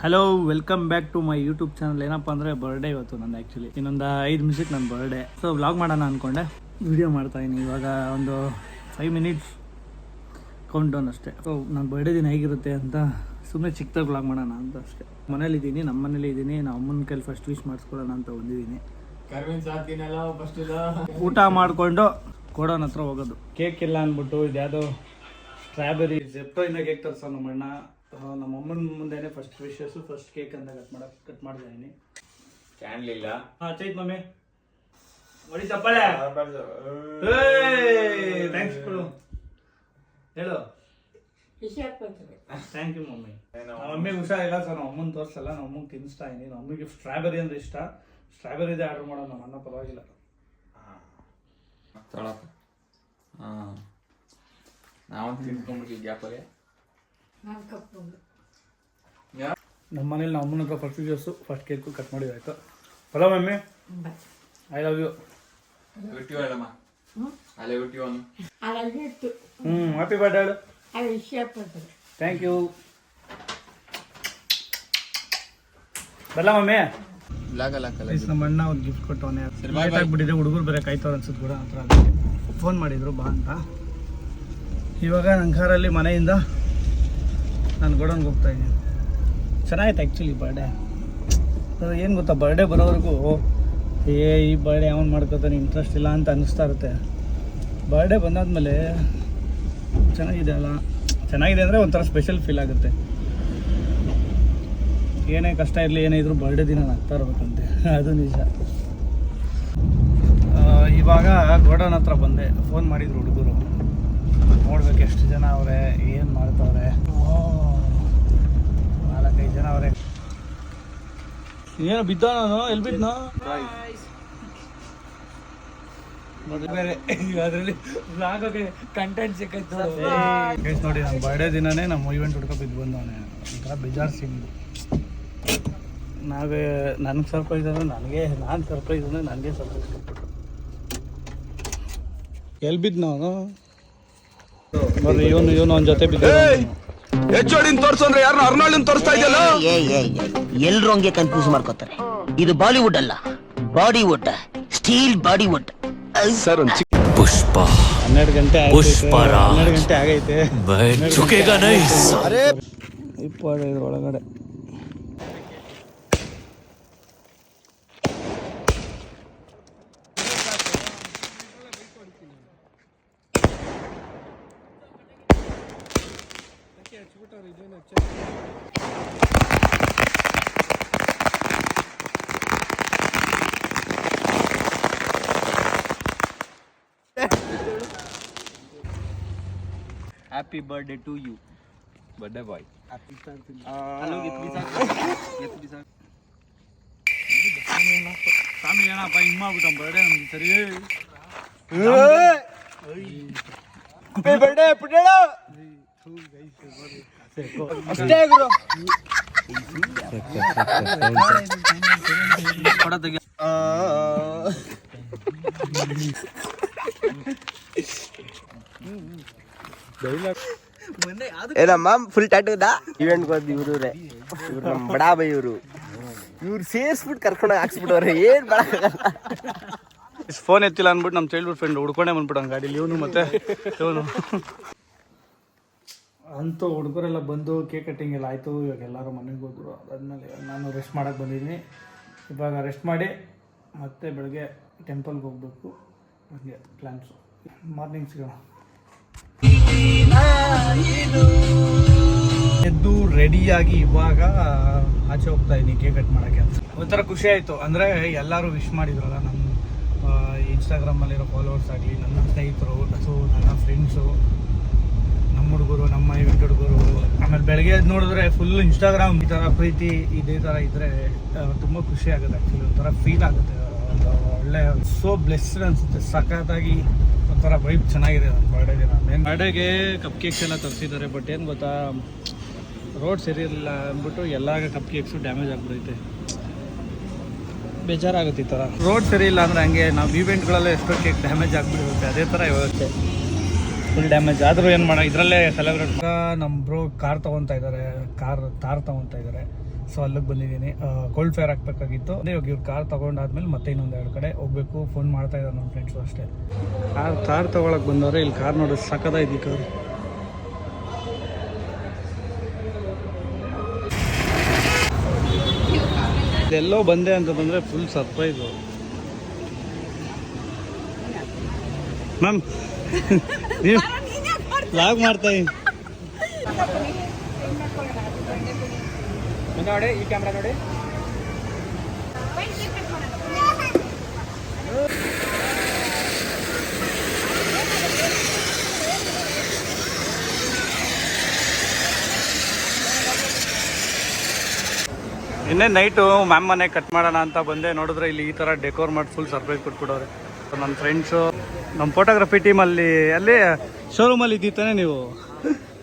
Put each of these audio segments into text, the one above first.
Hello welcome back to my YouTube channel ಏನಪ್ಪ ಅಂದರೆ birthday ಇವತ್ತು ನಂದು ಆ್ಯಕ್ಚುಲಿ ಇನ್ನೊಂದು ಐದು ನಿಮಿಷಕ್ಕೆ ನನ್ನ ಬರ್ಡೇ ಸೊ ವ್ಲಾಗ್ ಮಾಡೋಣ ಅಂದ್ಕೊಂಡೆ ವಿಡಿಯೋ ಮಾಡ್ತಾಯಿದ್ದೀನಿ ಇವಾಗ ಒಂದು ಫೈವ್ ಮಿನಿಟ್ಸ್ ಕೌಂಟ್ ಡೌನ್ ಅಷ್ಟೇ. ಸೊ ನನ್ನ ಬರ್ಡೇ ದಿನ ಹೇಗಿರುತ್ತೆ ಅಂತ ಸುಮ್ಮನೆ ಚಿಕ್ಕದಾಗಿ ವ್ಲಾಗ್ ಮಾಡೋಣ ಅಂತ ಅಷ್ಟೇ. ಮನೇಲಿದ್ದೀನಿ ನಮ್ಮ ಮನೇಲಿ ಇದ್ದೀನಿ ನಮ್ಮ ಅಮ್ಮನ ಕೈಲಿ ಫಸ್ಟ್ ವಿಶ್ ಮಾಡಿಸ್ಕೊಳ್ಳೋಣ ಅಂತ ಬಂದಿದ್ದೀನಿ. ಊಟ ಮಾಡಿಕೊಂಡು ಕೋಡೋನ್ ಹತ್ರ ಹೋಗೋದು. ಕೇಕ್ ಇಲ್ಲ ಅಂದ್ಬಿಟ್ಟು ಇದ್ಯಾವುದೋ ಸ್ಟ್ರಾಬೆರಿ ಜೆಪ್ಟೋಯಿಂದ ಕೇಕ್ ತರ್ಸೋ ನಮ್ಮ ಅಣ್ಣ ನಮ್ಮ ಅಮ್ಮನ ಮುಂದೆನೆ ಫಸ್ಟ್ ವಿಶಸ್ ಫಸ್ಟ್ ಕೇಕ್ ಅಂತ ಕಟ್ ಮಾಡ ಕಟ್ ಮಾಡ್ತಾ ಇದೀನಿ. ಕ್ಯಾಂಡ್ಲ್ ಇಲ್ಲ ಹಾಂ ಚೈತ್ ಮಮ್ಮಿ. ಹೊಡಿ ಚಪ್ಪಾಳೆ. ಥ್ಯಾಂಕ್ಸ್ ಕೊಡು ಹೇಳು. Thank you mummy. ನಮ್ಮ ಮಮ್ಮಿಗೆ ಹುಷಾರಿಲ್ಲ ಸರ್ ನಮ್ಮ ಅಮ್ಮನ ತೋರಿಸಲ್ಲ ನಮ್ಮ ಅಮ್ಮಗೆ ತಿನ್ನಿಸ್ತಾ ಇದೀನಿ. ನಮ್ಮ ಅಮ್ಮಿಗೆ ಸ್ಟ್ರಾಬೆರಿ ಅಂದ್ರೆ ಇಷ್ಟ. ಸ್ಟ್ರಾಬೆರಿದೇ ಆರ್ಡರ್ ಮಾಡೋಣ. ನಮ್ಮ ಅಣ್ಣ ಪರವಾಗಿಲ್ಲ. ಹಾಂ. ನಾವು ತಿನ್ಕೊಂಡ್ಬಿಟ್ಟು ಗ್ಯಾಪಲ್ಲಿ. ನಮ್ಮ ಮನೇಲಿ ನಮ್ಮ ಅಮ್ಮನ ಹತ್ರ ಫಸ್ಟ್ ದಿವಸ ಫಸ್ಟ್ ಕೇಕ್ ಕಟ್ ಮಾಡಿದ್ದು ಆಯ್ತು. Hello mummy. I love you ಹ್ಞೂ ಹ್ಯಾಪಿ ಬರ್ಡೇ ಹೇಳು ಥ್ಯಾಂಕ್ ಯು ಬರಲ್ಲ ಮಮ್ಮಿ? ನಮ್ಮ ಅಣ್ಣ ಒಂದು ಗಿಫ್ಟ್ ಕೊಟ್ಟವನೇ. ಆಗ್ಬಿಟ್ಟಿದೆ ಆಗಿಬಿಟ್ಟಿದೆ ಹುಡುಗರು ಬರೋಕ್ಕಾಯ್ತವ್ರು ಅನ್ಸುತ್ತೆ ಕೂಡ ಹತ್ರ ಫೋನ್ ಮಾಡಿದ್ರು ಬಾ ಅಂತ. ಇವಾಗ ನಂಗಾರಲ್ಲಿ ಮನೆಯಿಂದ ನಾನು ಗೋಡನ್ಗೆ ಹೋಗ್ತಾ ಇದ್ದೀನಿ. ಚೆನ್ನಾಗಿತ್ತು ಆ್ಯಕ್ಚುಲಿ ಬರ್ಡೇ ಏನು ಗೊತ್ತಾ ಬರ್ಡೇ ಬರೋವರೆಗೂ ಏ ಈ ಬರ್ಡೇ ಅವನು ಮಾಡ್ಕೋತಾನೆ ಇಂಟ್ರೆಸ್ಟ್ ಇಲ್ಲ ಅಂತ ಅನ್ನಿಸ್ತಾ ಇರುತ್ತೆ. ಬರ್ಡೇ ಬಂದಾದಮೇಲೆ ಚೆನ್ನಾಗಿದೆ ಅಲ್ಲ. ಚೆನ್ನಾಗಿದೆ ಅಂದರೆ ಒಂಥರ ಸ್ಪೆಷಲ್ ಫೀಲ್ ಆಗುತ್ತೆ. ಏನೇ ಕಷ್ಟ ಇರಲಿ ಏನೇ ಇದ್ರು ಬರ್ಡೇ ದಿನ ಆಗ್ತಾ ಇರ್ಬೇಕಂತೆ. ಅದು ನಿಜ. ಇವಾಗ ಗೋಡನ್ ಹತ್ರ ಬಂದೆ. ಫೋನ್ ಮಾಡಿದ್ರು ಹುಡುಗರು. ನೋಡ್ಬೇಕು ಎಷ್ಟು ಜನ ಅವರೇ ಏನು ಮಾಡ್ತಾವ್ರೆ. ಓ, ನಾಲ್ಕೈದು ಜನ ಅವರೇ. ಏನು ಬಿದ್ದ ನಾನು? ಎಲ್ಲಿ ಬಿದ್ದ ಬೇರೆ ಅದರಲ್ಲಿ ಬ್ಲಾಗೋಗೆ ಕಂಟೆಂಟ್ ಸಿಕ್ಕೈತೆ ನೋಡಿ ನಮ್ಮ ಬರ್ಡೇ ದಿನನೇ ನಮ್ಮ ಇವೆಂಟ್ ಹುಡ್ಕೊ ಬಿದ್ದು ಬಂದವನೆ. ಒಂಥರ ಬೇಜಾರು ಸಿಂಗು ನಾವೇ ನನಗೆ ಸರ್ಪ್ರೈಸ್ ಅಂದ್ರೆ ನನಗೆ ನಾನು ಸರ್ಪ್ರೈಸ್ ಅಂದ್ರೆ ನನಗೆ ಸರ್ಪ್ರೈಸ್ ಕೊಟ್ಬಿಟ್ರು ಎಲ್ಲಿ ಬಿದ್ದು ನಾನು ಬರ್ರಿ ಇವನು ಇವನು ಅವನ ಜೊತೆ ಬಿದ್ದ ಎಚ್ ಓಡಿನ ತೋರಿಸು ಅಂದ್ರೆ ಯಾರನ್ನ ಅರ್ನಾಳಿನ ತೋರಿಸ್ತಾ ಇದೆಯಲ್ಲ? ಎಲ್ರು ಹಂಗೆ ಕನ್ಫ್ಯೂಸ್ ಮಾಡ್ಕೋತಾರೆ. ಇದು ಬಾಲಿವುಡ್ ಅಲ್ಲ. ಬಾಡಿವುಡ್. ಸ್ಟೀಲ್ ಬಾಡಿವುಡ್. ಸರ್ ಒಂದು ಚಿಕ್ಕ ಪುಷ್ಪ. ಹನ್ನೆರಡು ಗಂಟೆ ಪುಷ್ಪರ ಹನ್ನೆರಡು ಗಂಟೆ ಆಗೈತೆ. ಚುಕೆಗ ನೈ ಅರೆ. ಇಪ್ಪತ್ತೈದು ಒಳಗಡೆ. Happy birthday to you birthday boy ಸ್ವಾಮಿ ಏನಪ್ಪ ಹಿಂಗ್ ಮಾಡ್ಬಿಟ್ಟ ಬರ್ಡೇ ನಮ್ಗೆ ಗುರು. ತೆಗಿ ಏನಮ್ಮ ಫುಲ್ ಟಾಟದ ಇವೆಂಟ್ ಬಂದು ಇವ್ರು ಇವ್ರು. ನಮ್ಮ ಬಡಾ ಬೈ ಇವರು. ಇವ್ರು ಸೇರ್ಸ್ಬಿಟ್ಟು ಕರ್ಕೊಂಡು ಹಾಕ್ಸ್ಬಿಟ್ಟವ್ರೆ. ಏನ್ ಮಾಡಕ್ಕಾಗಲ್ಲ. ಫೋನ್ ಎತ್ತಿಲ್ಲ ಅಂದ್ಬಿಟ್ಟು ನಮ್ಮ ಚೈಲ್ಡ್ಹುಡ್ ಫ್ರೆಂಡ್ ಹುಡ್ಕೊಂಡೇ ಬಂದ್ಬಿಟ್ಟು ಗಾಡೀಲಿ. ಇವನು ಮತ್ತೆ ಇವನು. ಅಂತೂ ಹುಡುಗರೆಲ್ಲ ಬಂದು ಕೇಕ್ ಕಟ್ಟಿಂಗ್ ಎಲ್ಲ ಆಯಿತು, ಇವಾಗ ಎಲ್ಲರೂ ಮನೆಗೆ ಹೋದ್ರು. ಅದಾದ್ಮೇಲೆ ನಾನು ರೆಸ್ಟ್ ಮಾಡಕ್ಕೆ ಬಂದಿದ್ದೀನಿ. ಇವಾಗ ರೆಸ್ಟ್ ಮಾಡಿ ಮತ್ತೆ ಬೆಳಗ್ಗೆ ಟೆಂಪಲ್ಗೆ ಹೋಗ್ಬೇಕು. ಹಂಗೆ ಪ್ಲ್ಯಾನ್ಸು ಮಾರ್ನಿಂಗ್ ಸಿಗೋಣ. ಎದ್ದು ರೆಡಿಯಾಗಿ ಇವಾಗ ಆಚೆ ಹೋಗ್ತಾ ಇದ್ದೀನಿ ಕೇಕ್ ಕಟ್ ಮಾಡೋಕ್ಕೆ ಒಂಥರ ಖುಷಿ ಆಯಿತು. ಅಂದರೆ ಎಲ್ಲರೂ ವಿಶ್ ಮಾಡಿದ್ರಲ್ಲ ನಮ್ಮ ಇನ್ಸ್ಟಾಗ್ರಾಮಲ್ಲಿರೋ ಫಾಲೋವರ್ಸ್ ಆಗಲಿ, ನನ್ನ ಸ್ನೇಹಿತರು, ಸೊ, ನನ್ನ ಫ್ರೆಂಡ್ಸು ನಮ್ಮ ಹುಡುಗರು ನಮ್ಮ ಇವೆಂಟ್ ಹುಡುಗರು ಆಮೇಲೆ ಬೆಳಗ್ಗೆ ಎದ್ದು ನೋಡಿದ್ರೆ ಫುಲ್ ಇನ್ಸ್ಟಾಗ್ರಾಮ್ ಈ ಥರ ಪ್ರೀತಿ ಇದೇ ಥರ ಇದ್ದರೆ ತುಂಬ ಖುಷಿ ಆಗುತ್ತೆ ಆ್ಯಕ್ಚುಲಿ ಒಂಥರ ಫೀಲ್ ಆಗುತ್ತೆ ಒಂದು ಒಳ್ಳೆ ಸೋ ಬ್ಲೆಸ್ಡ್ ಅನಿಸುತ್ತೆ. ಸಖತ್ತಾಗಿ ಒಂಥರ ವೈಬ್ ಚೆನ್ನಾಗಿದೆ ನನ್ನ ಬರ್ಡೇ ದಿನ. ಮೇನ್ ಬರ್ಡೇಗೆ ಕಪ್ ಕೇಕ್ಸ್ ಎಲ್ಲ ತರಿಸಿದ್ದಾರೆ ಬಟ್ ಏನು ಗೊತ್ತಾ? ರೋಡ್ ಸರಿ ಇರಲಿಲ್ಲ ಅಂದ್ಬಿಟ್ಟು ಎಲ್ಲ ಕಪ್ ಕೇಕ್ಸು ಡ್ಯಾಮೇಜ್ ಆಗಿಬಿಡೈತೆ. ಬೇಜಾರಾಗುತ್ತೆ ಈ ಥರ ರೋಡ್ ಸರಿ ಇಲ್ಲ ಅಂದರೆ ಹಂಗೆ ನಾವು ಈವೆಂಟ್ಗಳಲ್ಲೇ ಎಷ್ಟೋ ಕೇಕ್ ಡ್ಯಾಮೇಜ್ ಆಗಿಬಿಡುತ್ತೆ ಅದೇ ಥರ ವ್ಯವಸ್ಥೆ ಫುಲ್ ಡ್ಯಾಮೇಜ್ ಆದರೂ ಏನು ಮಾಡೋ ಇದರಲ್ಲೇ ಸೆಲೆಬ್ರೇಟ್ ನಮ್ಮ ಬ್ರೋ ಕಾರ್ ತೊಗೊತಾ ಇದ್ದಾರೆ ಕಾರ್ ತಾರ್ ತೊಗೊತಾ ಇದ್ದಾರೆ ಸೊ ಅಲ್ಲಿಗೆ ಬಂದಿದ್ದೀನಿ. ಕೋಲ್ಡ್ ಫೇರ್ ಹಾಕ್ಬೇಕಾಗಿತ್ತು ಅದೇ ಇವಾಗ ಇವ್ರು ಕಾರ್ ತೊಗೊಂಡಾದ್ಮೇಲೆ ಮತ್ತೆ ಇನ್ನೊಂದು ಎರಡು ಕಡೆ ಹೋಗ್ಬೇಕು. ಫೋನ್ ಮಾಡ್ತಾ ಇದ್ದಾರೆ ನಮ್ಮ ಫ್ರೆಂಡ್ಸು ಅಷ್ಟೇ. ಕಾರ್ ಕಾರ್ ತೊಗೊಳಕ್ಕೆ ಬಂದವ್ರೆ. ಇಲ್ಲಿ ಕಾರ್ ನೋಡಿ ಸಕ್ಕದಾಯ್ತು ಕಾರ್ ಎಲ್ಲೋ ಬಂದೆ ಬಂದರೆ ಫುಲ್ ಸರ್ಪ್ರೈಸು ಮ್ಯಾಮ್ ನೀವು ಲಾಗ್ ಮಾಡ್ತಾ ಇದ್ದೀನಿ ನೋಡಿ ಈ ಕ್ಯಾಮ್ರಾ ನೋಡಿ. ಇನ್ನೇ ನೈಟು ಮ್ಯಾಮ್ ಮನೆ ಕಟ್ ಮಾಡೋಣ ಅಂತ ಬಂದೆ. ನೋಡಿದ್ರೆ ಇಲ್ಲಿ ಈ ಥರ ಡೆಕೋರ್ ಮಾಡಿ ಫುಲ್ ಸರ್ಪ್ರೈಸ್ ಕೊಟ್ಬಿಡೋರೆ. ನನ್ನ ಫ್ರೆಂಡ್ಸು ನಮ್ಮ ಫೋಟೋಗ್ರಫಿ ಟೀಮಲ್ಲಿ ಅಲ್ಲಿ ಶೋರೂಮಲ್ಲಿ ಇದ್ದಿತ್ತಾನೆ ನೀವು.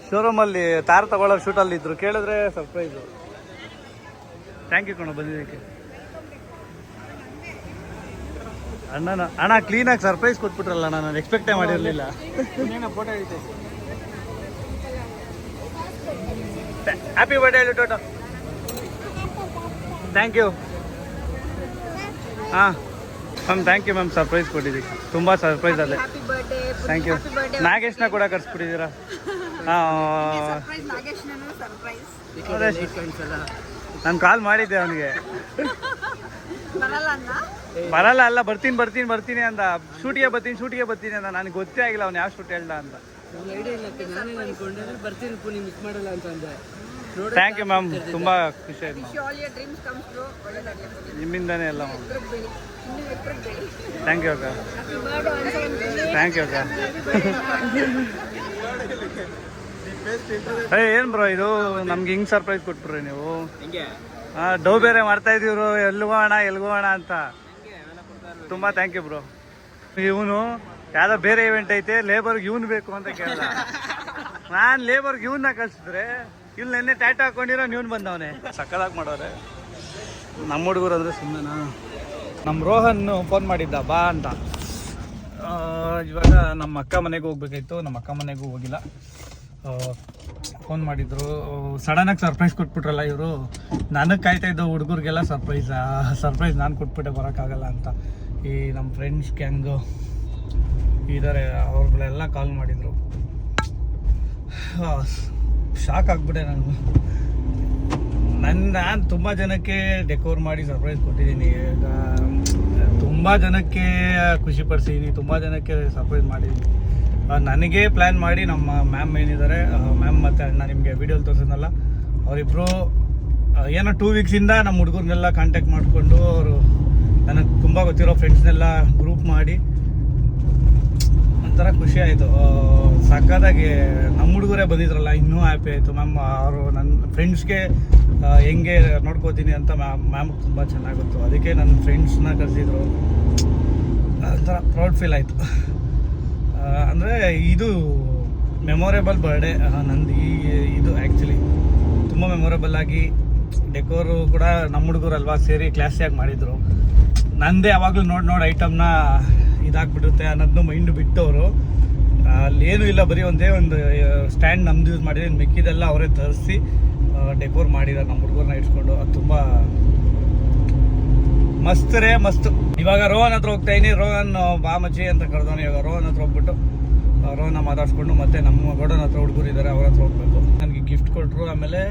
ಶೋರೂಮಲ್ಲಿ ತಾರ ತಗೊಳ್ಳೋ ಶೂಟಲ್ಲಿ ಇದ್ರು. ಕೇಳಿದ್ರೆ ಸರ್ಪ್ರೈಸು ಥ್ಯಾಂಕ್ ಯು ಕಣ ಬಂದಿದ್ದಕ್ಕೆ. ಅಣ್ಣನ ಅಣ್ಣ ಕ್ಲೀನಾಗಿ ಸರ್ಪ್ರೈಸ್ ಕೊಟ್ಬಿಟ್ರಲ್ಲ ಅಣ್ಣ ನಾನು ಎಕ್ಸ್ಪೆಕ್ಟೇ ಮಾಡಿರಲಿಲ್ಲ. ಫೋಟೋ ಹ್ಯಾಪಿ ಬರ್ಡೇ ಹೇಳಿ ಟೋಟೋ ಥ್ಯಾಂಕ್ ಯು ಹಾಂ. Ma'am thank you ma'am surprise ಕೊಟ್ಟಿದ್ದೀವಿ ತುಂಬ ಸರ್ಪ್ರೈಸ್ ಅಲ್ಲೇ ಥ್ಯಾಂಕ್ ಯು ನಾಗೇಶ್ನ ಕೂಡ ಕರ್ಸ್ಬಿಟ್ಟಿದ್ದೀರಾ? ನಾನು ಕಾಲ್ ಮಾಡಿದ್ದೆ ಅವನಿಗೆ. ಬರಲ್ಲ ಅಲ್ಲ ಬರ್ತೀನಿ ಬರ್ತೀನಿ ಬರ್ತೀನಿ ಅಂತ ಶೂಟಿಗೆ ಬರ್ತೀನಿ ಶೂಟಿಗೆ ಬರ್ತೀನಿ ಅಂತ ನನಗೆ ಗೊತ್ತೇ ಆಗಿಲ್ಲ ಅವ್ನು ಯಾವ ಶೂಟ್ ಹೇಳ್ದ ಅಂತ. ಥ್ಯಾಂಕ್ ಯು ಮ್ಯಾಮ್ ತುಂಬ ಖುಷಿ ಆಯ್ತು ಮ್ಯಾಮ್ ನಿಮ್ಮಿಂದನೇ ಎಲ್ಲ ಮ್ಯಾಮ್ ಥ್ಯಾಂಕ್ ಯು ಅಕ್ಕ. ಥ್ಯಾಂಕ್ ಯು ಅಕ್ಕ. ಏ ಏನು ಬ್ರೋ ಇದು? ನಮ್ಗೆ ಹಿಂಗೆ ಸರ್ಪ್ರೈಸ್ ಕೊಟ್ಬಿಡ್ರಿ ನೀವು. ಹಾಂ ಡೌ ಬೇರೆ ಮಾಡ್ತಾ ಇದೀವ್ರು ಎಲ್ಗೋಣ ಎಲ್ಗೋಣ ಅಂತ. ತುಂಬ ಥ್ಯಾಂಕ್ ಯು ಬ್ರೋ ಇವನು ಯಾವ್ದೋ ಬೇರೆ ಇವೆಂಟ್ ಐತೆ ಲೇಬರ್ಗೆ ಇವನು ಬೇಕು ಅಂತ ಕೇಳ ನಾನು ಲೇಬರ್ಗೆ ಇವನ್ನ ಕಳ್ಸಿದ್ರೆ ಇಲ್ಲಿ ನೆನ್ನೆ ಟ್ಯಾಟ್ ಹಾಕೊಂಡಿರೋ ನೀವು ಬಂದವನೆ. ಸಕ್ಕದಾಗಿ ಮಾಡೋರೆ. ನಮ್ಮ ಹುಡುಗರು ಅಂದ್ರೆ ಸುಮ್ಮನೆ ನಮ್ಮ ರೋಹನ್ ಫೋನ್ ಮಾಡಿದ್ದ ಬಾ ಅಂತ. ಇವಾಗ ನಮ್ಮ ಅಕ್ಕ ಮನೆಗೆ ಹೋಗ್ಬೇಕಾಯ್ತು. ನಮ್ಮ ಅಕ್ಕ ಮನೆಗೂ ಹೋಗಿಲ್ಲ. ಫೋನ್ ಮಾಡಿದ್ರು. ಸಡನ್ನಾಗಿ ಸರ್ಪ್ರೈಸ್ ಕೊಟ್ಬಿಟ್ರಲ್ಲ ಇವರು. ನನಗೆ ಕಾಯ್ತಾ ಇದ್ದ ಹುಡುಗರಿಗೆಲ್ಲ ಸರ್ಪ್ರೈಸ್ ಸರ್ಪ್ರೈಸ್ ನಾನು ಕೊಟ್ಬಿಟ್ಟೆ ಬರೋಕ್ಕಾಗಲ್ಲ ಅಂತ. ಈ ನಮ್ಮ ಫ್ರೆಂಡ್ಸ್ ಗ್ಯಾಂಗು ಇದಾರೆ ಅವ್ರುಗಳೆಲ್ಲ ಕಾಲ್ ಮಾಡಿದರು. ಶಾಕ್ ಆಗ್ಬಿಟ್ಟೆ ನಾನು ನನ್ನ ನಾನು ತುಂಬ ಜನಕ್ಕೆ ಡೆಕೋರ್ ಮಾಡಿ ಸರ್ಪ್ರೈಸ್ ಕೊಟ್ಟಿದ್ದೀನಿ ಈಗ, ತುಂಬ ಜನಕ್ಕೆ ಖುಷಿ ಪಡಿಸಿದ್ದೀನಿ ತುಂಬ ಜನಕ್ಕೆ ಸರ್ಪ್ರೈಸ್ ಮಾಡಿದ್ದೀನಿ ನನಗೆ ಪ್ಲ್ಯಾನ್ ಮಾಡಿ ನಮ್ಮ ಮ್ಯಾಮ್ ಏನಿದ್ದಾರೆ ಮ್ಯಾಮ್ ಮತ್ತು ಅಣ್ಣ ನಿಮಗೆ ವೀಡಿಯೋಲಿ ತೋರಿಸಿದ್ನಲ್ಲ ಅವರಿಬ್ಬರು ಏನೋ ಟೂ ವೀಕ್ಸಿಂದ ನಮ್ಮ ಹುಡುಗರನ್ನೆಲ್ಲ ಕಾಂಟ್ಯಾಕ್ಟ್ ಮಾಡಿಕೊಂಡು ಅವರು ನನಗೆ ತುಂಬ ಗೊತ್ತಿರೋ ಫ್ರೆಂಡ್ಸ್ನೆಲ್ಲ ಗ್ರೂಪ್ ಮಾಡಿ, ಒಂಥರ ಖುಷಿ ಆಯಿತು. ಸಕ್ಕದಾಗಿ ನಮ್ಮ ಹುಡುಗರೇ ಬಂದಿದ್ರಲ್ಲ, ಇನ್ನೂ ಹ್ಯಾಪಿ ಆಯಿತು. ಮ್ಯಾಮ್ ಅವರು ನನ್ನ ಫ್ರೆಂಡ್ಸ್ಗೆ ಹೆಂಗೆ ನೋಡ್ಕೋತೀನಿ ಅಂತ ಮ್ಯಾಮ್ ಮ್ಯಾಮ್ ತುಂಬ ಚೆನ್ನಾಗಿತ್ತು. ಅದಕ್ಕೆ ನನ್ನ ಫ್ರೆಂಡ್ಸ್ನ ಕರೆಸಿದ್ರು ಒಂಥರ ಪ್ರೌಡ್ ಫೀಲ್ ಆಯಿತು. ಅಂದರೆ ಇದು ಮೆಮೊರೇಬಲ್ ಬರ್ಡೇ ನಂದು ಈ, ಇದು ಆ್ಯಕ್ಚುಲಿ ತುಂಬ ಮೆಮೊರೇಬಲ್ ಆಗಿ ಡೆಕೋರು ಕೂಡ ನಮ್ಮ ಹುಡುಗರಲ್ವಾ ಸೇರಿ ಕ್ಲಾಸಿಯಾಗಿ ಮಾಡಿದರು. ನಂದೇ ಯಾವಾಗಲೂ ನೋಡಿ ನೋಡಿ ಐಟಮ್ನ ಇದಾಗ್ಬಿಡುತ್ತೆ ಅನ್ನೋದನ್ನು ಮೈಂಡ್ ಬಿಟ್ಟವರು. ಅಲ್ಲೇನೂ ಇಲ್ಲ, ಬರೀ ಒಂದೇ ಒಂದು ಸ್ಟ್ಯಾಂಡ್ ನಮ್ದು ಯೂಸ್ ಮಾಡಿದ್ರೆ ಮಿಕ್ಕಿದೆಲ್ಲ ಅವರೇ ತರಿಸಿ ಡೆಕೋರ್ ಮಾಡಿದ್ದಾರೆ ನಮ್ಮ ಹುಡುಗರನ್ನ ಇಟ್ಕೊಂಡು, ಅದು ತುಂಬ ಮಸ್ತ್ ರೇ, ಮಸ್ತ್. ಇವಾಗ ರೋಹನ್ ಹತ್ರ ಹೋಗ್ತಾ ಇದೀನಿ. ರೋಹನ್ ಬಾಮಜಿ ಅಂತ ಕರೆದವನು ಇವಾಗ. ರೋಹನ್ ಹತ್ರ ಹೋಗ್ಬಿಟ್ಟು ರೋಹನ್ ಮಾತಾಡ್ಸ್ಕೊಂಡು ಮತ್ತೆ ನಮ್ಮ ಗೋಡನ್ ಹತ್ರ ಹುಡುಗರು ಇದ್ದಾರೆ ಅವ್ರ ಹತ್ರ ಹೋಗ್ಬೇಕು. ನನಗೆ ಗಿಫ್ಟ್ ಕೊಟ್ಟರು ಆಮೇಲೆ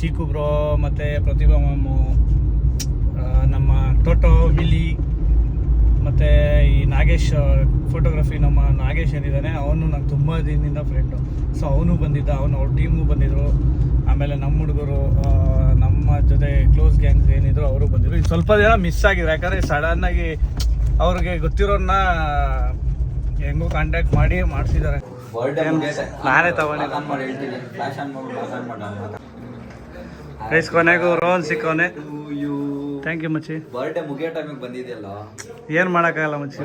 ಚೀಕು ಬ್ರೋ ಮತ್ತೆ ಪ್ರತಿಭಾ ಮಾಮು ನಮ್ಮ ಟೋಟೋ ವಿಲಿ ಮತ್ತು ಈ ನಾಗೇಶ್ ಫೋಟೋಗ್ರಫಿ ನಮ್ಮ ನಾಗೇಶ್ ಏನಿದ್ದಾನೆ ಅವನು ನಂಗೆ ತುಂಬ ದಿನದಿಂದ ಫ್ರೆಂಡು ಸೊ ಅವನು ಬಂದಿದ್ದ ಅವನು ಅವ್ರ ಟೀಮು ಬಂದಿದ್ದರು ಆಮೇಲೆ ನಮ್ಮ ಹುಡುಗರು ನಮ್ಮ ಜೊತೆ ಕ್ಲೋಸ್ ಗ್ಯಾಂಗ್ಸ್ ಏನಿದ್ರು ಅವರು ಬಂದಿದ್ರು. ಇದು ಸ್ವಲ್ಪ ದಿನ ಮಿಸ್ ಆಗಿದ್ರು. ಯಾಕಂದರೆ ಸಡನ್ನಾಗಿ ಅವ್ರಿಗೆ ಗೊತ್ತಿರೋನ್ನ ಹೆಂಗೂ ಕಾಂಟ್ಯಾಕ್ಟ್ ಮಾಡಿ ಮಾಡಿಸಿದ್ದಾರೆ. ನಾನೇ ತಗೊಂಡಿದ್ದೆ. ಮಾಡಿ ಹೇಳ್ತೀನಿ. ಫ್ಲಾಶ್ ಆನ್ ಮಾಡಿ ಮಾತಾಡ್ ಮಾಡೋಣ ರೈಸ್ ಕೊನೆಗೂ ರೋಹನ್ ಸಿಕ್ಕವನೆ ಥ್ಯಾಂಕ್ ಯು ಮಚ್ಚಿ. ಬರ್ಡೇ ಮುಗಿಯೋ ಟೈಮಿಗೆ ಬಂದಿದೆಯಲ್ಲ? ಏನು ಮಾಡೋಕ್ಕಾಗಲ್ಲ ಮಚ್ಚಿ?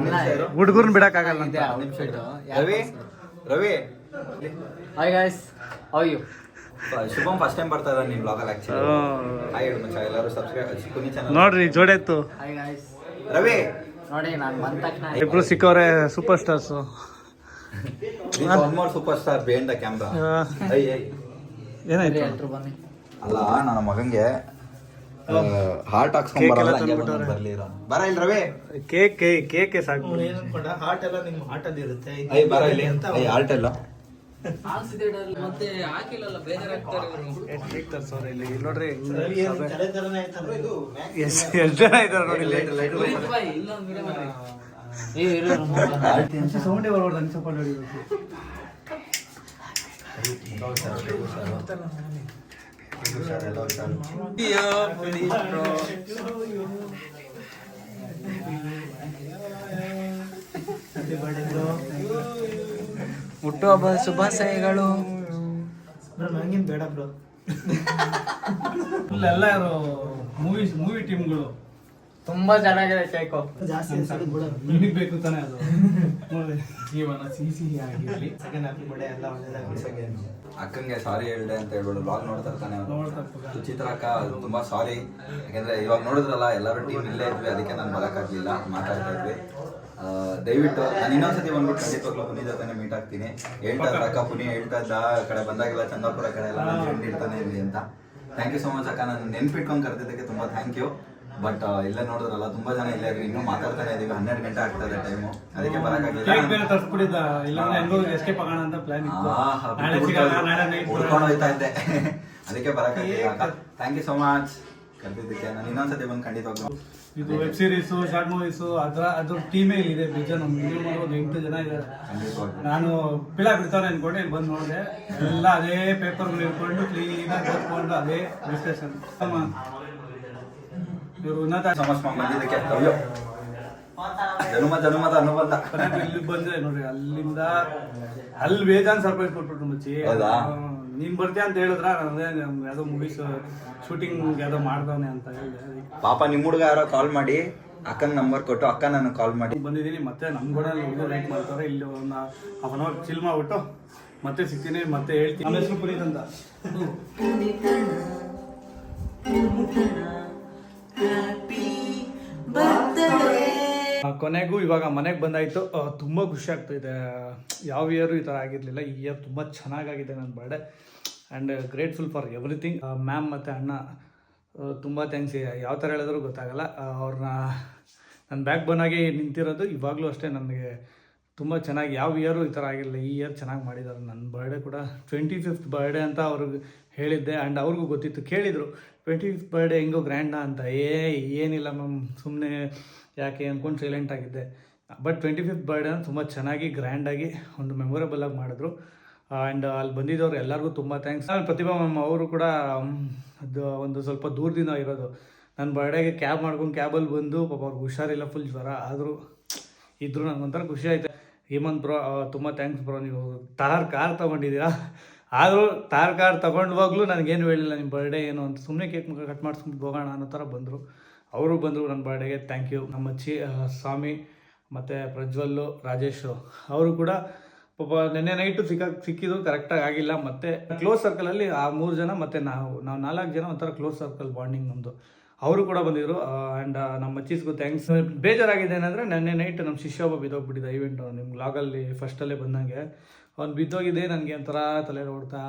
ಹುಡುಗರನ್ನ ಬಿಡೋಕ್ಕಾಗಲ್ಲ ಅಂತ. Ravi? Ravi? Hi guys how you Shubham first time ಬರ್ತಾ ಇದ್ದಾರೆ ನಿಮ್ಮ ಬ್ಲಾಗಲ್ಲಿ ಆ್ಯಕ್ಚುಲಿ ಹಾಯ್ ಹೇಳು ಮಚ್ಚ. ಎಲ್ಲರೂ ಸಬ್ಸ್ಕ್ರೈಬ್ ಕುನಿ ಚಾನಲ್ ನೋಡ್ರಿ ಜೋಡೆತ್ತು ಹಾಯ್ ಗಾಯ್ಸ್ ರವಿ? ನೋಡಿ ನಾನು ಬಂದ ತಕ್ಷಣ ಇಬ್ರು ಸಿಕ್ಕವ್ರೆ super stars one more super star behind the camera ಏನಾಯ್ತು? ಬನ್ನಿ. ಅಲ್ಲ ನನ್ನ ಮಗಂಗೆ ಹಾರ್ಟ್ ಹಾಕ್ಸ್ಕೊಂಡ್ ಬರಲ್ಲ ಹಂಗೆ ತಂದ್ಬಿಟ್ಟವ್ರೆ. ಬಂದು ಬರ್ಲಿ ಇರೋ. ಬರ ಇಲ್ಲಿ ರವಿ? ಕೇಕ್ ಕೇಕ್ ಸಾಕು. ಹಾರ್ಟ್ ಎಲ್ಲ ನಿಮ್ ಇರುತ್ತೆ. ಐ ಬರ ಇಲ್ಲಿ. ಅಯ್ಯ ಹಾರ್ಟ್ ಎಲ್ಲ. ಮತ್ತೆ ಹಾಕಿಲ್ಲಲ್ಲ ಬೇಜಾರಾಗ್ತಾರೆ ಕೇಕ್ ತರ್ಸೋರು ಇಲ್ಲಿ ಇಲ್ಲಿ ನೋಡ್ರಿ ರವಿ ಏನ್ ತಲೆ ತರನೇ ಆಯ್ತಲ್ಲ ಇದು? ಎಷ್ಟು ಎಷ್ಟು ಜನ ಇದಾರೆ ನೋಡಿ ಇಲ್ಲಿ ಸೌಂಡೇ ಬರ್ಬಾರ್ದು ಹಂಗೆ ಸಪೋರ್ಟ್ ಹಬ್ಬದ ಶುಭಾಶಯಗಳು ಬೇಡ ಬ್ರೋ. ಇಲ್ಲೆಲ್ಲ ಮೂವಿ ಮೂವಿ ಟೀಮ್ಗಳು ತುಂಬಾ ಚೆನ್ನಾಗಿದೆ ಕೇಕು. ಜಾಸ್ತಿ ನಿಮಗೆ ಬೇಕು ತಾನೆ ಅದು? ನೋಡಿ ಜೀವನ ಸಿಹಿ ಸಿಹಿ ಆಗಿರಲಿ. ಸೆಕೆಂಡ್ ಹ್ಯಾಪಿ ಬರ್ಡೇ ಎಲ್ಲ ಒಳ್ಳೇದಾಗಲಿ ಅಕ್ಕಂಗೆ ಸಾರಿ ಹೇಳ್ದೆ ಅಂತ ಹೇಳ್ಬಿಡು ಬ್ಲಾಗ್ ನೋಡ್ತಾ ಇರ್ತಾನೆ. ಸುಚಿತ್ರ ಅಕ್ಕ ತುಂಬಾ ಸಾರಿ ಯಾಕಂದ್ರೆ ಇವಾಗ ನೋಡಿದ್ರಲ್ಲ ಎಲ್ಲರೂ ಟೀಮ್ ಇಲ್ಲೇ ಇದ್ವಿ ಅದಕ್ಕೆ ನಾನು ಬರಕ್ಕಾಗ್ಲಿಲ್ಲ ಮಾತಾಡ್ತಾ ಇದ್ವಿ. ದಯವಿಟ್ಟು ನಾನು ಇನ್ನೊಂದ್ಸತಿ ಬಂದ್ಬಿಟ್ಟು ಖಂಡಿತವಾಗ್ಲೂ ಪುನಿ ಜೊತೆ ಮೀಟ್ ಆಗ್ತೀನಿ. ಹೇಳ್ತಾ ಇದ್ದ ಅಕ್ಕ ಪುನಿ ಹೇಳ್ತಾ ಇದ್ದ ಆ ಕಡೆ ಬಂದಾಗೆಲ್ಲ ಚಂದಾಪುರ ಕಡೆ ಎಲ್ಲ ಫ್ರೆಂಡ್ ಇರ್ತಾನೆ ಇರ್ಲಿ ಅಂತ. ಥ್ಯಾಂಕ್ ಯು ಸೊ ಮಚ್ ಅಕ್ಕ ನಾನು ನೆನ್ಪಿಟ್ಕೊಂಡು ಕರೆದಿದ್ದಕ್ಕೆ ತುಂಬಾ ಥ್ಯಾಂಕ್ ಯು ಬಟ್ ಇಲ್ಲೇ ನೋಡಿದ್ರಲ್ಲ ತುಂಬಾ ಜನ ಇಲ್ಲೇ ಇನ್ನು ಇನ್ನೂ ಮಾತಾಡ್ತಾನೆ ಇದೀವಿ. ಹನ್ನೆರಡು ಗಂಟೆ ಆಗ್ತದೆ ಟೈಮು ಅದಕ್ಕೆ ಕೇಕ್ ಬರಕ್ಕಾಗ್ಲಿಲ್ಲ ಬೇರೆ ತರ್ಸ್ಬಿಟ್ಟಿದ್ದ. ಇಲ್ಲಾಂದ್ರೆ ಹೆಂಗೋ ಎಸ್ಕೇಪ್ ಆಗೋಣ ಅಂತ ಪ್ಲಾನ್ ಇತ್ತು. ನಾಳೆ ಸಿಗೋಣ ನಾಳೆ ನೈಟ್ ಇದ್ದೆ. ಅದಕ್ಕೆ ಬರಕ್ಕಾಗಿಲ್ಲ ಥ್ಯಾಂಕ್ ಯು ಸೋ ಮಚ್ ಕರೆದಿದ್ದಕ್ಕೆ. ನಾನು ಇನ್ನೊಂದ್ಸತಿ ಬಂದು ಖಂಡಿತವಾಗ್ಲು ಇದು ವೆಬ್ ಸೀರೀಸು ಶಾರ್ಟ್ ಮೂವೀಸ್ ಅದ್ರ ಅದ್ರ ಟೀಮೇ ಇದೆ ಬಿಜನ್ ಮಿನಿಮಮ್ ಒಂದು ಎಂಟು ಜನ ಇದ್ದಾರೆ. ಖಂಡಿತವಾಗ್ಲೂ ನಾನು ಪಿಲಾ ಬಿಡ್ತಾರೆ ಅನ್ಕೊಂಡು. ಇಲ್ಲಿ ಬಂದು ನೋಡಿದೆ. ಎಲ್ಲ ಅದೇ ಪೇಪರ್ಗಳು ಇಟ್ಕೊಂಡು ಕ್ಲೀನಾಗಿ ಬರ್ಕೊಂಡು ಅದೇ ಡಿಸ್ಕಷನ್ ಇವರು ಉನ್ನತ ಸಮಸ್ ಬಂದಿದ್ದಕ್ಕೆ ಅಯ್ಯೋ. ಜನುಮ ಜನುಮದ ಅನುಬಂಧ ಇಲ್ಲಿ ಬಂದ್ರೆ ನೋಡ್ರಿ ಅಲ್ಲಿಂದ ಅಲ್ಲಿ ಬೇಜಾನ್ ಸರ್ಪ್ರೈಸ್ ಕೊಟ್ಬಿಟ್ರು ಮುಚ್ಚಿ. ಹೌದಾ? ನೀನ್ ಬರ್ತೀಯ ಅಂತ ಹೇಳಿದ್ರ ಯಾವ್ದೋ ಮೂವೀಸ್ ಶೂಟಿಂಗ್ ಯಾವ್ದೋ ಮಾಡ್ದವನೆ ಅಂತ ಹೇಳಿ ಪಾಪ ನಿಮ್ಮ ಹುಡುಗ ಯಾರೋ ಕಾಲ್ ಮಾಡಿ ಅಕ್ಕನ ನಂಬರ್ ಕೊಟ್ಟು ಅಕ್ಕ ನಾನು ಕಾಲ್ ಮಾಡಿ. ಬಂದಿದ್ದೀನಿ ಮತ್ತೆ ನಮ್ಮ ಕೂಡ ಹುಡುಗರು ವೇಟ್ ಮಾಡ್ತಾರೆ. ಇಲ್ಲಿ ಒಂದು ಹಾಫ್ ಅನ್ ಅವರ್ ಚಿಲ್ ಮಾಡ್ಬಿಟ್ಟು ಮತ್ತೆ ಸಿಗ್ತೀನಿ ಮತ್ತೆ ಹೇಳ್ತೀನಿ. ಪುನೀತ್ ಅಂತ. ಕೊನೆಗೂ ಇವಾಗ ಮನೆಗೆ ಬಂದಾಯಿತು. ತುಂಬ ಖುಷಿ ಆಗ್ತಾಯಿದೆ ಯಾವ ಇಯರು ಈ ಥರ ಆಗಿರಲಿಲ್ಲ. ಈ ಇಯರ್ ತುಂಬ ಚೆನ್ನಾಗಾಗಿದೆ ನನ್ನ birthday and grateful for everything ma'am ಮತ್ತು ಅಣ್ಣ ತುಂಬ ಥ್ಯಾಂಕ್ಸ್ ಯಾವ ಥರ ಹೇಳಿದ್ರು ಗೊತ್ತಾಗಲ್ಲ. ಅವ್ರನ್ನ ನನ್ನ ಬ್ಯಾಕ್ ಆಗಿ ನಿಂತಿರೋದು ಇವಾಗಲೂ ಅಷ್ಟೇ ನನಗೆ ತುಂಬ ಚೆನ್ನಾಗಿ ಯಾವ ಇಯರು ಈ ಥರ ಆಗಿರಲಿಲ್ಲ. ಈ ಇಯರ್ ಚೆನ್ನಾಗಿ ಮಾಡಿದ್ದಾರೆ ನನ್ನ ಬರ್ಡೇ ಕೂಡ ಟ್ವೆಂಟಿ ಫಿಫ್ತ್ ಬರ್ಡೇ ಅಂತ ಅವ್ರಿಗೆ ಹೇಳಿದ್ದೆ. ಆ್ಯಂಡ್ ಅವ್ರಿಗೂ ಗೊತ್ತಿತ್ತು. ಕೇಳಿದರು. ಟ್ವೆಂಟಿ ಫಿಫ್ತ್ ಬರ್ಡೇ ಹೆಂಗೋ ಗ್ರ್ಯಾಂಡಾ ಅಂತ. ಏ, ಏನಿಲ್ಲ ಮ್ಯಾಮ್ ಸುಮ್ಮನೆ ಯಾಕೆ ಅಂದ್ಕೊಂಡು ಸೈಲೆಂಟ್ ಆಗಿದ್ದೆ. ಬಟ್ ಟ್ವೆಂಟಿ ಫಿಫ್ತ್ ಬರ್ಡೇ ತುಂಬ ಚೆನ್ನಾಗಿ ಗ್ರ್ಯಾಂಡಾಗಿ ಒಂದು ಮೆಮೊರೇಬಲ್ ಆಗಿ ಮಾಡಿದ್ರು. ಆ್ಯಂಡ್ ಅಲ್ಲಿ ಬಂದಿದ್ದವ್ರು ಎಲ್ಲರಿಗೂ ತುಂಬ ಥ್ಯಾಂಕ್ಸ್ ಪ್ರತಿಭಾ ಮ್ಯಾಮ್ ಅವರು ಕೂಡ ಅದು ಒಂದು ಸ್ವಲ್ಪ ದೂರದಿಂದ ಇರೋದು. ನನ್ನ ಬರ್ಡೇಗೆ ಕ್ಯಾಬ್ ಮಾಡ್ಕೊಂಡು ಕ್ಯಾಬಲ್ಲಿ ಬಂದು ಪಾಪ ಅವ್ರಿಗೆ ಹುಷಾರಿಲ್ಲ ಫುಲ್ ಜ್ವರ. ಆದರೂ ಇದ್ರು ನನಗೊಂಥರ ಖುಷಿ ಆಯಿತು. ಹೇಮಂತ್ ಬ್ರೋ ತುಂಬ ಥ್ಯಾಂಕ್ಸ್ ಬ್ರೋ ನೀವು ತಾರ್ ಕಾರ್ ತೊಗೊಂಡಿದ್ದೀರಾ? ಆದರೂ ತಾರ್ ಕಾರ್ ತೊಗೊಂಡವಾಗ್ಲೂ ನನಗೇನು ಹೇಳಿಲ್ಲ ನಿಮ್ಮ ಬರ್ಡೇ ಏನು ಅಂತ ಸುಮ್ಮನೆ ಕೇಕ್ ಕಟ್ ಮಾಡಿಸ್ಕೊಂಡು ಹೋಗೋಣ ಅನ್ನೋ ಥರ ಬಂದರು. ಅವರು ಬಂದರು ನನ್ನ ಬರ್ಡೇಗೆ ಥ್ಯಾಂಕ್ ಯು ನಮ್ಮ ಚಿ ಸ್ವಾಮಿ ಮತ್ತು ಪ್ರಜ್ವಲ್ಲು, ರಾಜೇಶು ಅವರು. ಕೂಡ ಪಾಪ ನಿನ್ನೆ ನೈಟು ಸಿಕ್ಕ, ಸಿಕ್ಕಿದ್ದು ಕರೆಕ್ಟಾಗಿ ಆಗಿಲ್ಲ. ಮತ್ತು ಕ್ಲೋಸ್ ಸರ್ಕಲಲ್ಲಿ ಆ ಮೂರು ಜನ ಮತ್ತು ನಾವು ನಾವು ನಾಲ್ಕು ಜನ ಒಂಥರ ಕ್ಲೋಸ್ ಸರ್ಕಲ್ ಬಾಂಡಿಂಗ್ ನಮ್ಮದು ಅವರು ಕೂಡ ಬಂದಿದ್ರು ಆ್ಯಂಡ್ ನಮ್ಮ ಮಚ್ಚೀಸ್ಗೂ ಥ್ಯಾಂಕ್ಸ್ ಬೇಜಾರಾಗಿದೆ ಏನಂದರೆ ನೆನ್ನೆ ನೈಟ್ ನಮ್ಮ ಶಿಷ್ಯ ಒಬ್ಬ ಬಿದ್ದೋಗ್ಬಿಟ್ಟಿದ್ದ ಈವೆಂಟು ನಿಮ್ಗೆ ಲಾಗಲ್ಲಿ ಫಸ್ಟಲ್ಲೇ ಬಂದಂಗೆ. ಅವ್ನು ಬಿದ್ದೋಗಿದೆ, ನನಗೆ ಒಂಥರ ತಲೆ ಓಡ್ತಾ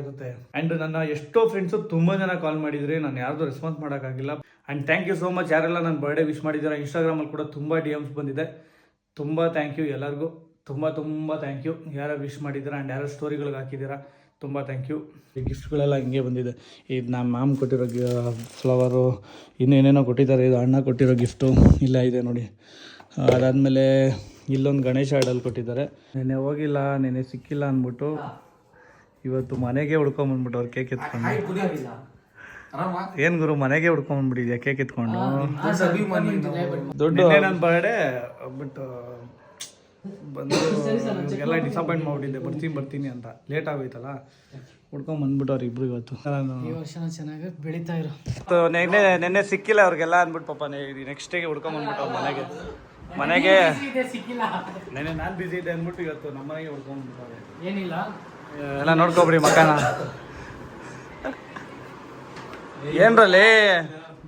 ಇರುತ್ತೆ. ಆ್ಯಂಡ್ ನನ್ನ ಎಷ್ಟೋ ಫ್ರೆಂಡ್ಸು ತುಂಬ ಜನ ಕಾಲ್ ಮಾಡಿದ್ರಿ ನಾನು ಯಾರ್ದು ರೆಸ್ಪಾನ್ಸ್ ಮಾಡೋಕ್ಕಾಗಿಲ್ಲ. And thank you so much ಯಾರೆಲ್ಲ ನನ್ನ ಬರ್ಡೇ ವಿಶ್ ಮಾಡಿದ್ದೀರಾ ಇನ್ಸ್ಟಾಗ್ರಾಮಲ್ಲಿ ಕೂಡ ತುಂಬ ಡಿ ಎಮ್ಸ್ ಬಂದಿದೆ. ತುಂಬ ಥ್ಯಾಂಕ್ ಯು ಎಲ್ಲರಿಗೂ. ತುಂಬ ತುಂಬ ಥ್ಯಾಂಕ್ ಯು ಯಾರು ವಿಶ್ ಮಾಡಿದ್ದೀರಾ ಆ್ಯಂಡ್ ಯಾರು ಸ್ಟೋರಿಗಳಿಗೆ ಹಾಕಿದ್ದೀರಾ, ತುಂಬ ಥ್ಯಾಂಕ್ ಯು ಈ ಗಿಫ್ಟ್ಗಳೆಲ್ಲ ಹಿಂಗೆ ಬಂದಿದೆ. ಇದು ನಮ್ಮ ಮ್ಯಾಮ್ ಕೊಟ್ಟಿರೋ ಫ್ಲವರು ಇನ್ನೂ ಏನೇನೋ ಕೊಟ್ಟಿದ್ದಾರೆ, ಇದು ಅಣ್ಣ ಕೊಟ್ಟಿರೋ ಗಿಫ್ಟು ಇಲ್ಲ ಇದೆ ನೋಡಿ. ಅದಾದಮೇಲೆ ಇಲ್ಲೊಂದು ಗಣೇಶ ಐಡಲ್ ಕೊಟ್ಟಿದ್ದಾರೆ. ನೆನ್ನೆ ಹೋಗಿಲ್ಲ ನೆನ್ನೆ ಸಿಕ್ಕಿಲ್ಲ ಅಂದ್ಬಿಟ್ಟು ಇವತ್ತು ಮನೆಗೆ ಹುಡ್ಕೊಂಬಂದ್ಬಿಟ್ಟು ಅವ್ರು ಕೇಕ್ ಎತ್ಕೊಂಡು. ಏನು ಗುರು ಮನೆಗೆ ಹುಡ್ಕೊಂಬಂದ್ಬಿಟ್ಟಿದ್ಯಾ ಕೇಕ್ ಎತ್ಕೊಂಡು? ದೊಡ್ಡ ನನ್ನ ಬರ್ಡೇ ಬಟ್ ಬಂದು ಎಲ್ಲ ಡಿಸಪಾಯಿಂಟ್ ಮಾಡ್ಬಿಟ್ಟಿದ್ದೆ. ಬರ್ತೀನಿ ಬರ್ತೀನಿ ಅಂತ. ಲೇಟ್ ಆಗೋಯ್ತಲ್ಲ? ಹುಡ್ಕೊಂಡ್ ಬಂದ್ಬಿಟ್ಟು ಅವ್ರು ಇಬ್ರು ಇವತ್ತು. ನಾನು ಚೆನ್ನಾಗಿ ಬೆಳೀತಾ ಇರೋ. ನೆನ್ನೆ ನೆನ್ನೆ ಸಿಕ್ಕಿಲ್ಲ ಅವ್ರಿಗೆಲ್ಲ ಅಂದ್ಬಿಟ್ಟು ಪಾಪ ನೆಕ್ಸ್ಟ್ ಡೇಗೆ ಹುಡ್ಕೊಂಡ್ ಬಂದ್ಬಿಟ್ಟು ಅವ್ರ ಮನೆಗೆ. ಮನೆಗೆ ಸಿಕ್ಕಿಲ್ಲ ನೆನೆ ನಾನು ಬಿಸಿ ಇದ್ದೆ ಅಂದ್ಬಿಟ್ಟು ಇವತ್ತು ನಮ್ಮ ಮನೆಗೆ ಹುಡ್ಕೊಂಡ್ ಬಂದ್ಬಿಟ್ಟವ್ರೆ ಏನಿಲ್ಲ ಎಲ್ಲ ನೋಡ್ಕೊಬ್ರಿ ಮಕ್ಕನ ಏನ್ರಲ್ಲಿ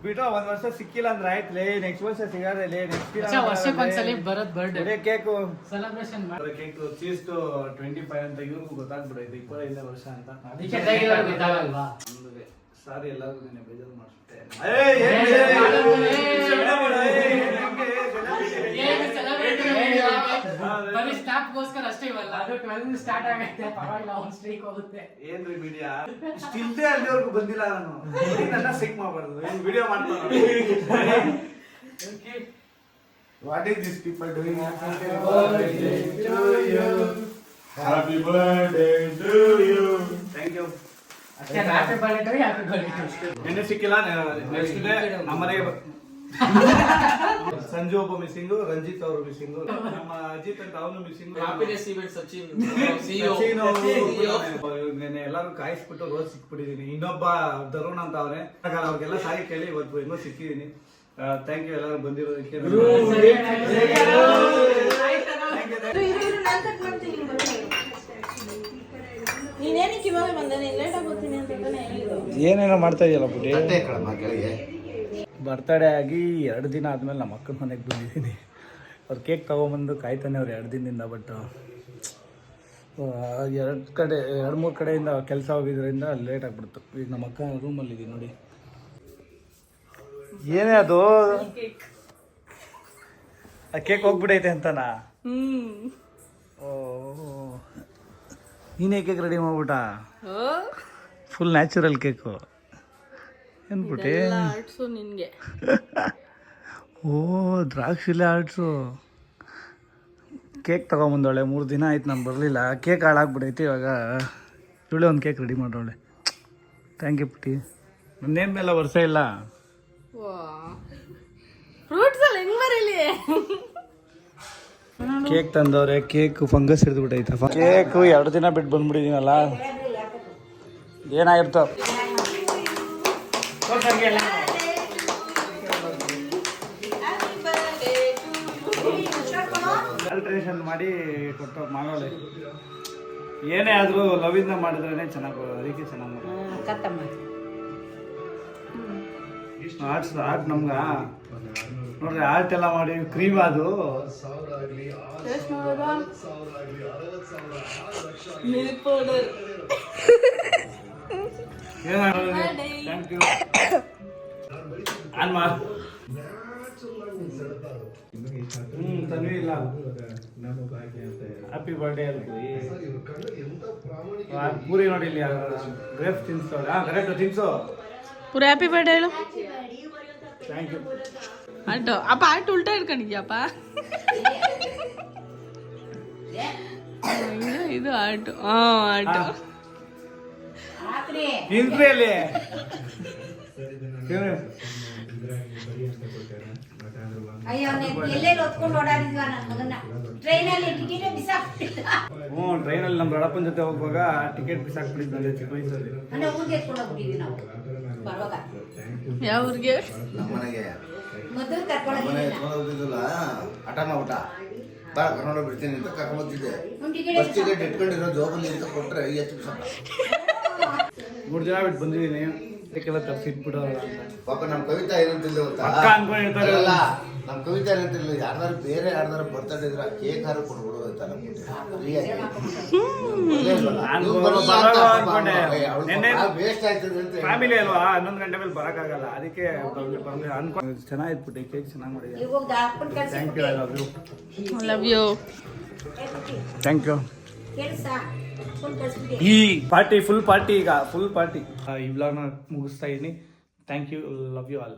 ಬಿಟ್ಟು ಒಂದ್ ವರ್ಷ ಸಿಕ್ಕಿಲ್ಲ ಅಂದ್ರೆ ಆಯ್ತಲೇ ನೆಕ್ಸ್ಟ್ ವರ್ಷ ಸಿಗಾರಲೇ ನೆಕ್ಸ್ಟ್ ವರ್ಷಕ್ಕೊಂದ್ಸಲಿ ಬರೋದ್ ಬರ್ಡೇ ಕೇಕು ಸೆಲೆಬ್ರೇಷನ್ ಮಾಡಿ ಕೇಕ್ ಚೀಸ್ ಟ್ವೆಂಟಿ ಫೈವ್ ಅಂತ ಇವ್ರಿಗೂ ಗೊತ್ತಾಗ್ಬಿಡೈತೆ ಇಪ್ಪತ್ತೈದನೇ ವರ್ಷ ಅಂತ ಗೊತ್ತಾಗಲ್ವಾ ಸಾರಿ ಎಲ್ಲರಿಗೂ ನಿನ್ನೆ ಬೇಜಾರು ಮಾಡಿಸುತ್ತೆ ಬರೀ ಸ್ಟಾಪ್ಗೋಸ್ಕರ ಅಷ್ಟೇ ಇವಲ್ಲ ಅದು ಟ್ವೆಲ್ ಸ್ಟಾರ್ಟ್ ಆಗೈತೆ ಪರವಾಗಿಲ್ಲ ಒಂದು ಸ್ಟ್ರೀಕ್ ಹೋಗುತ್ತೆ ಏನ್ರಿ ಮೀಡಿಯಾ ಇಷ್ಟಿಲ್ದೆ ಅಲ್ಲಿವರೆಗೂ ಬಂದಿಲ್ಲ ನಾನು. ನನ್ನ ಸಿಕ್ ಮಾಡಬಾರ್ದು. ಏನು ವಿಡಿಯೋ ಮಾಡ್ತಾನೆ what is this people doing happy birthday to you thank you ಅಷ್ಟೇ ಹ್ಯಾಪಿ ಬರ್ಡೇ ಹ್ಯಾಪಿ ಬರ್ಡೇ ನೆನ್ನೆ ಸಿಕ್ಕಿಲ್ಲ ನೆಕ್ಸ್ಟ್ ಡೇ ನಮ್ಮನೆ ಸಂಜು ಒಬ್ಬ ಮಿಸ್ಸಿಂಗ್ ರಂಜಿತ್ ಅವರು ಮಿಸ್ಸಿಂಗ್ ನಮ್ಮ ಅಜಿತ್ ಅಂತ ಅವನು ಮಿಸ್ಸಿಂಗ್ ಸಚಿನ್ ನೆನೆ ಎಲ್ಲಾರು ಕಾಯಿಸ್ಬಿಟ್ಟು ರೋಜ್ ಸಿಕ್ಬಿಟ್ಟಿದೀನಿ. ಇನ್ನೊಬ್ಬ ತರುಣ್ ಅಂತ ಅವ್ರೆ. ಅವ್ರಿಗೆಲ್ಲ ಸಾರಿ ಕೇಳಿ ಇವತ್ತು ಇನ್ನೂ ಸಿಕ್ಕಿದೀನಿ. ಥ್ಯಾಂಕ್ ಯು ಎಲ್ಲರೂ ಬಂದಿರೋದಕ್ಕೆ ಏನೇನೋ ಮಾಡ್ತಾ ಇದೆಯಲ್ಲ ಪುಟ್ಟಿ? ಕೆಳಗೆ. ಬರ್ತಡೇ ಆಗಿ ಎರಡು ದಿನ ಆದಮೇಲೆ ನಮ್ಮ ಅಕ್ಕನ ಮನೆಗೆ ಬಂದಿದ್ದೀನಿ. ಅವ್ರು ಕೇಕ್ ತೊಗೊಂಬಂದು ಕಾಯ್ತಾನೆ ಅವ್ರು ಎರಡು ದಿನದಿಂದ ಬಟ್ ಎರಡು ಕಡೆ ಎರಡು ಮೂರು ಕಡೆಯಿಂದ ಕೆಲಸ ಹೋಗಿದ್ದರಿಂದ ಲೇಟ್ ಆಗಿಬಿಡ್ತು. ಈಗ ನಮ್ಮ ಅಕ್ಕ ರೂಮಲ್ಲಿದ್ದೀನಿ ನೋಡಿ. ಏನೇ ಅದು? ಆ ಕೇಕ್ ಹೋಗ್ಬಿಡೈತೆ ಅಂತನಾ? ಓ ನೀನೇ ಕೇಕ್ ರೆಡಿ ಮಾಡ್ಬಿಟ್ಟ? ಫುಲ್ ನ್ಯಾಚುರಲ್ ಕೇಕು ಏನ್ಬಿಟ್ಟೆ ಆರ್ಟ್ಸು ನಿನಗೆ. ಓ ದ್ರಾಕ್ಷಿಲೆ ಆರ್ಟ್ಸು. ಕೇಕ್ ತಗೊಂಬಂದವಳೆ ಮೂರು ದಿನ ಆಯ್ತು ನಾನು ಬರಲಿಲ್ಲ. ಕೇಕ್ ಹಾಳಾಗ್ಬಿಡೈತಿ ಇವಾಗ. ಇವಳೆ ಒಂದು ಕೇಕ್ ರೆಡಿ ಮಾಡೋಳೆ ಥ್ಯಾಂಕ್ ಯು ಪುಟ್ಟಿ. ನನ್ನೇನು ಮೇಲೆ ವರ್ಷ ಇಲ್ಲ. ಕೇಕ್ ತಂದವ್ರೆ ಕೇಕ್ ಫಂಗಸ್ ಹಿಡಿದ್ಬಿಟ್ಟೈತ ಕೇಕು ಎರಡು ದಿನ ಬಿಟ್ಟು ಬಂದ್ಬಿಟ್ಟಿದ್ದೀನಲ್ಲ ಏನಾಗಿರ್ತೋ? ಆಲ್ಟ್ರೇಷನ್ ಮಾಡಿ ಕೊಟ್ಟು ಮಾಡೋಳೆ ಏನೇ ಆದರೂ ಲವಿಂದ ಮಾಡಿದ್ರೇ ಚೆನ್ನಾಗಿ ಅದಕ್ಕೆ ಚೆನ್ನಾಗಿ ಕತ್ತಮ್ಮ. ಆರ್ಟ್ಸ್ ಆರ್ಟ್ ನಮ್ಗ. ನೋಡ್ರಿ ಆರ್ಟ್ ಎಲ್ಲ ಮಾಡಿ ಕ್ರೀಮ್ ಅದು. ಮಿಲ್ಕ್ ಪೌಡರ್ ಥ್ಯಾಂಕ್ ಯು ಆನ್ ಮಾ ಹ್ಮ್ ತನ್ವಿ ಇಲ್ಲ ಹ್ಯಾಪಿ ಬರ್ಡೇ ಅಂತ ಪೂರಿ ನೋಡಿ ಇಲ್ಲಿ ಗ್ರೇಪ್ ತಿನ್ಸೋಳ ಹಾ ಕರೆಕ್ಟ್ ತಿನ್ಸು. ಪೂರ ಹ್ಯಾಪಿ ಬರ್ಡೇ ಹೇಳು. Thank you auto. ಅಪ್ಪ ಆಟ ಉಲ್ಟಾ ಹಿಡ್ಕೊಂಡಿದ್ಯಪ್ಪ? ಇದು- ಇದು ಆಟೋ. ಹಾ ಆಟೋ. ಟಿಕೆಟ್ ಬಿಸಾಕ್ಬಿಟ್ಟಿದ್ದ. ಹ್ಞೂ ಟ್ರೈನಲ್ಲಿ ನಮ್ಮ ದೊಡ್ಡಪ್ಪನ ಜೊತೆ ಹೋಗುವಾಗ ಟಿಕೆಟ್ ಬಿಸಾಕ್ಬಿಟ್ಟಿದ್ದೆ ಚಿಕ್ಕ ವಯಸ್ಸಲ್ಲಿ ಯಾವ ಊರಿಗೆ? ಹಠ ಮಾಡ್ಬಿಟ್ಟ. ಬಾ ಕರ್ಕೊಂಡು ಬಿಡ್ತೀನಿ ಅಂತ ಕರ್ಕೊಂಡು ಹೋಗ್ತಿದ್ದೆ. ಒಂದು ಟಿಕೆಟ್ ಇಟ್ಕೊಂಡಿರೋ ಜೋಬಲ್ಲಿ ಅಂತ ಕೊಟ್ಟರೆ ಎಷ್ಟು ಮೂರು ದಿನ ಬಿಟ್ಟು ಬಂದಿದ್ದೀನಿ ಅದಕ್ಕೆಲ್ಲ ತಪ್ಪಿಟ್ಬಿಡೋ ಅಂತ. ಪಾಪ ನಮ್ಮ ಕವಿತಾ ಏನಂತಿಲ್ಲ ಪಕ್ಕ ಅನ್ಕೊಂಡಿರ್ತಾರೆ. ಅಲ್ಲ ನಮ್ಮ ಕವಿತಾ ಏನಂತಿಲ್ಲ ಯಾರ್ದಾರು ಬೇರೆ ಯಾರ್ದಾರು ಬರ್ತಾ ಇದ್ರೆ ಕೇಕ್ ಹಾರು ಕೊಡ್ಬಿಡು ಅಂತ ನಾನು ಬರೋಲ್ಲ ಅನ್ಕೊಂಡೆ. ನೆನ್ನೆ ವೇಸ್ಟ್ ಆಯ್ತದೆ ಅಂತ ಫ್ಯಾಮಿಲಿ ಅಲ್ವಾ? ಹನ್ನೊಂದು ಗಂಟೆ ಮೇಲೆ ಬರೋಕ್ಕಾಗಲ್ಲ. ಅದಕ್ಕೆ ಅನ್ಕೊಂಡು. ಚೆನ್ನಾಗಿತ್ತು ಕೇಕ್ ಚೆನ್ನಾಗಿ ಮಾಡಿದೆ thank you I love you love you thank you ಕೆಲಸ ಹಾಕೊಂಡು ಕಳ್ಸ್ಬಿಟ್ಟು ಈ ಪಾರ್ಟಿ ಫುಲ್ ಪಾರ್ಟಿ ಈಗ ಫುಲ್ ಪಾರ್ಟಿ ಈ ವ್ಲಾಗ್ನ ಮುಗಿಸ್ತಾ ಇದ್ದೀನಿ thank you love you all